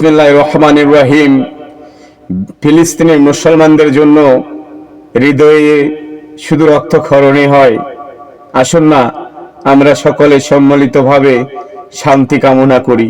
বিসমিল্লাহ রহমান ইব্রাহিম ফিলিস্তিনের মুসলমানদের জন্য হৃদয়ে শুধু রক্তক্ষরণই হয়। আসুন না, আমরা সকলে সম্মিলিতভাবে শান্তি কামনা করি।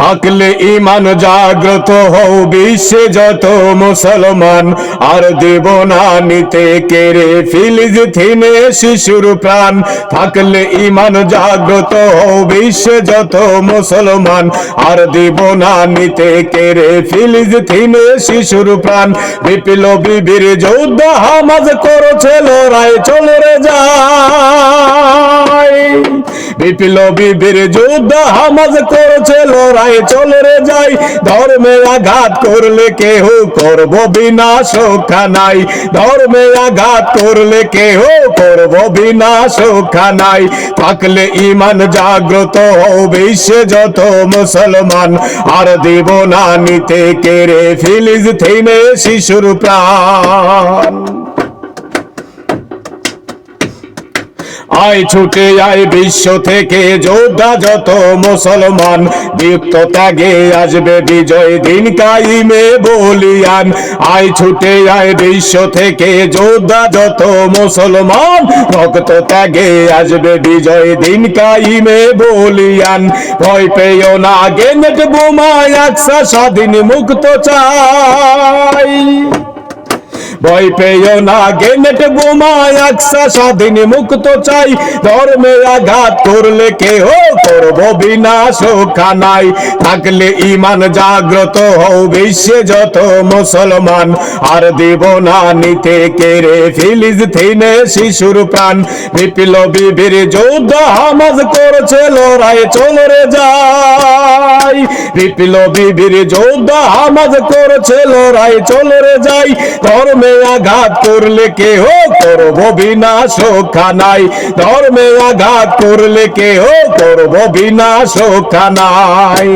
থাকলে ইমান জাগ্রত হও, বিশ্বে যত মুসলমান। আর দেব না নিতে কেড়ে ফিলিজ থিনে শিশুর প্রাণ। থাকলে ইমান জাগ্রত হও, বিশ্বে যত মুসলমান। আর দেব না নিতে কেড়ে ফিলিজ থিনে শিশুর প্রাণ। বিপিল বিবির যোদ্ধা হামাজ করছে, লড়াই চলে রে যায়। বিপিল বিবির যুদ্ধ হামাজ করছে, লড়াই চলে রে যাই। ধর্মে আঘাত করলে কেহ করব বিনাশ নাই ধর্মে আঘাত করলে কেহ করব বিনাশ নাই থাকলে ইমান জাগ্রত হও বিশ্বে যত মুসলমান। আর দেব না নিতে কেড়ে ফিলিজ থিনে শিশুর প্রাণ। আয় ছুটে আয় বিশ্ব থেকে যোদ্ধা যত মুসলমান, দীপ্ত ত্যাগে আসবে বিজয় দিন কাইমে বলিয়ান। আয় ছুটে আয় বিশ্ব থেকে যোদ্ধা যত মুসলমান, রক্ত ত্যাগে আসবে বিজয় দিন কাইমে বলিয়ান। ভয় পেও না গেনেট বোমায় আকসা স্বাধীন মুক্ত চাই। ভয় না বোমায় আকসা স্বাধীন মুক্ত চাই। ধর্মে আঘাত করলে কেহ করব বিনাশ খানাই থাকলে ইমান জাগ্রত হও বিশ্বে যত মুসলমান। আর দেব না নিতে ফিলিজ থিনে শিশুর প্রাণ। বিপিল বিবির যোদ্ধা হামাজ করছে, লড়াই চলে রে যাই বিপিল বিবির যোদ্ধা হামাজ করছে, লড়াই চলে রে যাই ধর্মে আঘাত করলে কেহ করব বিনাশ খানাই ধর্মে আঘাত করলে কেহ করব বিনাশ খানাই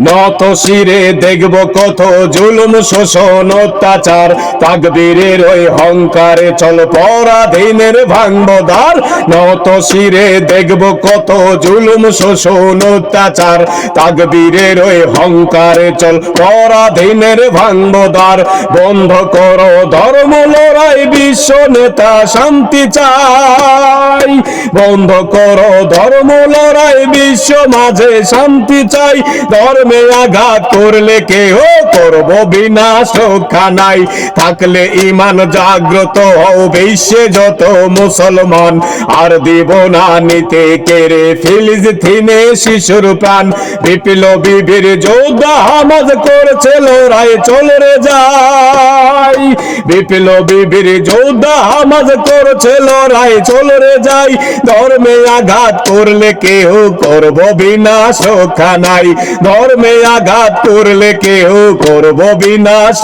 নত শিরে দেখব কত জুলুম, শোষণ, অত্যাচার। তাকবীরের ওই হংকারে চল, পরাধীনের ভাঙবদার নত শিরে দেখব কত জুলুম, শোষণ, অত্যাচার। তাকবীরের ওই হংকারে চল, পরাধীনের ভাঙবদার বন্ধ করো, ধর্ম লড়াই, বিশ্ব নেতা শান্তি চাই। বন্ধ করো, ধর্ম লড়াই, বিশ্ব মাঝে শান্তি চাই। ধর্মে আঘাত করলে কেহ করব বিনাশ খানাই থাকলে ইমান জাগ্রত হও বিশ্বে যত মুসলমান। আর দিব না নিতে কেড়ে ফিলিজ থিনে শিশুর প্রাণ। বিপিল বিবির যোদ্ধা হামাজ করছে লড়াই চলে রে যাই। বিপিল বিবির যোদ্ধা হামাজ করছে লড়াই চলে রে যাই। ধর্মে আঘাত করলে কেহ করব বিনাশ খানাই ধর্মে আঘাত করলে কেউ করব বিনাশ